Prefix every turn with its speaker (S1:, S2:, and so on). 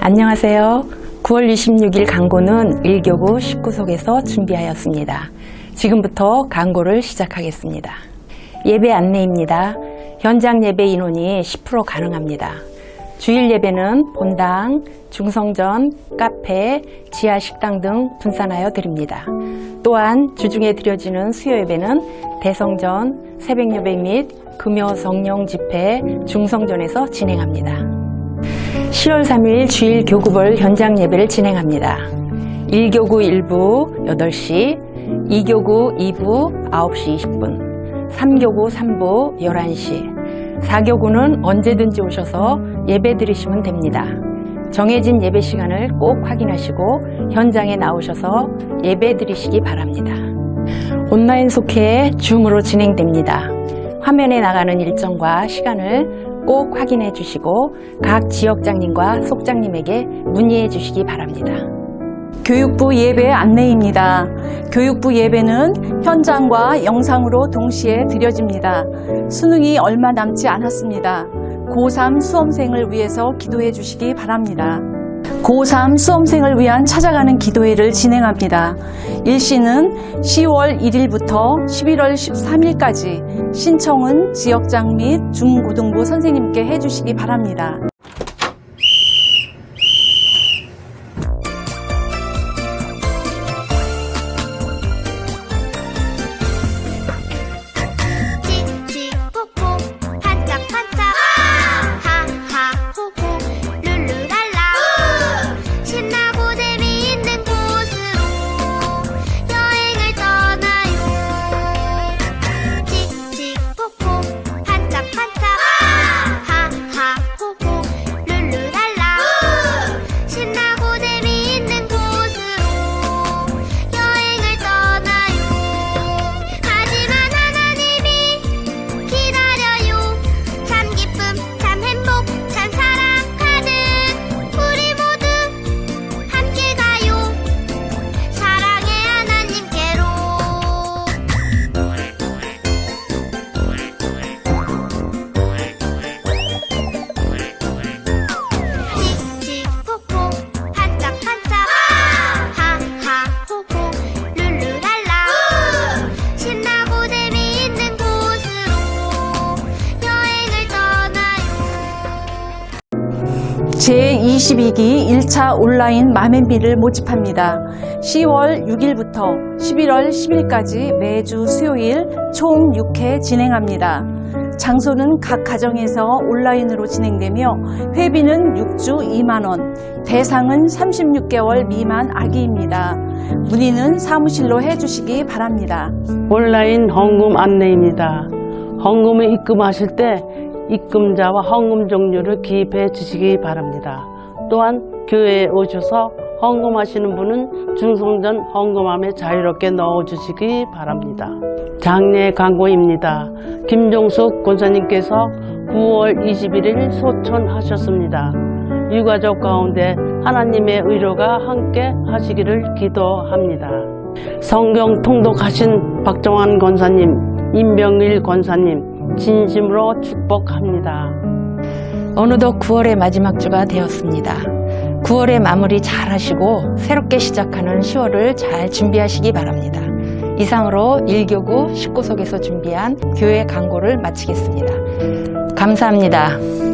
S1: 안녕하세요. 9월 26일 강고는 1교구 19속에서 준비하였습니다. 지금부터 강고를 시작하겠습니다. 예배 안내입니다. 현장 예배 인원이 10% 가능합니다. 주일 예배는 본당, 중성전, 카페, 지하 식당 등 분산하여 드립니다. 또한 주중에 드려지는 수요 예배는 대성전, 새벽 예배 및 금요 성령 집회, 중성전에서 진행합니다. 10월 3일 주일 교구별 현장 예배를 진행합니다. 1교구 1부 8시, 2교구 2부 9시 20분, 3교구 3부 11시, 4교구는 언제든지 오셔서 예배 드리시면 됩니다. 정해진 예배 시간을 꼭 확인하시고 현장에 나오셔서 예배 드리시기 바랍니다. 온라인 속회 줌으로 진행됩니다. 화면에 나가는 일정과 시간을 꼭 확인해 주시고 각 지역장님과 속장님에게 문의해 주시기 바랍니다.
S2: 교육부 예배 안내입니다. 교육부 예배는 현장과 영상으로 동시에 드려집니다. 수능이 얼마 남지 않았습니다. 고3 수험생을 위해서 기도해 주시기 바랍니다. 고3 수험생을 위한 찾아가는 기도회를 진행합니다. 일시는 10월 1일부터 11월 13일까지 신청은 지역장 및 중고등부 선생님께 해주시기 바랍니다. 제22기 1차 온라인 마맨비를 모집합니다. 10월 6일부터 11월 10일까지 매주 수요일 총 6회 진행합니다. 장소는 각 가정에서 온라인으로 진행되며 회비는 6주 2만원, 대상은 36개월 미만 아기입니다. 문의는 사무실로 해주시기 바랍니다.
S3: 온라인 헌금 안내입니다. 헌금을 입금하실 때 입금자와 헌금 종류를 기입해 주시기 바랍니다. 또한 교회에 오셔서 헌금하시는 분은 중성전 헌금함에 자유롭게 넣어주시기 바랍니다. 장례 광고입니다. 김종숙 권사님께서 9월 21일 소천하셨습니다. 유가족 가운데 하나님의 의로가 함께 하시기를 기도합니다. 성경 통독하신 박정환 권사님, 임병일 권사님, 진심으로 축복합니다.
S1: 어느덧 9월의 마지막 주가 되었습니다. 9월의 마무리 잘 하시고 새롭게 시작하는 10월을 잘 준비하시기 바랍니다. 이상으로 1교구 19속에서 준비한 교회 강고를 마치겠습니다. 감사합니다.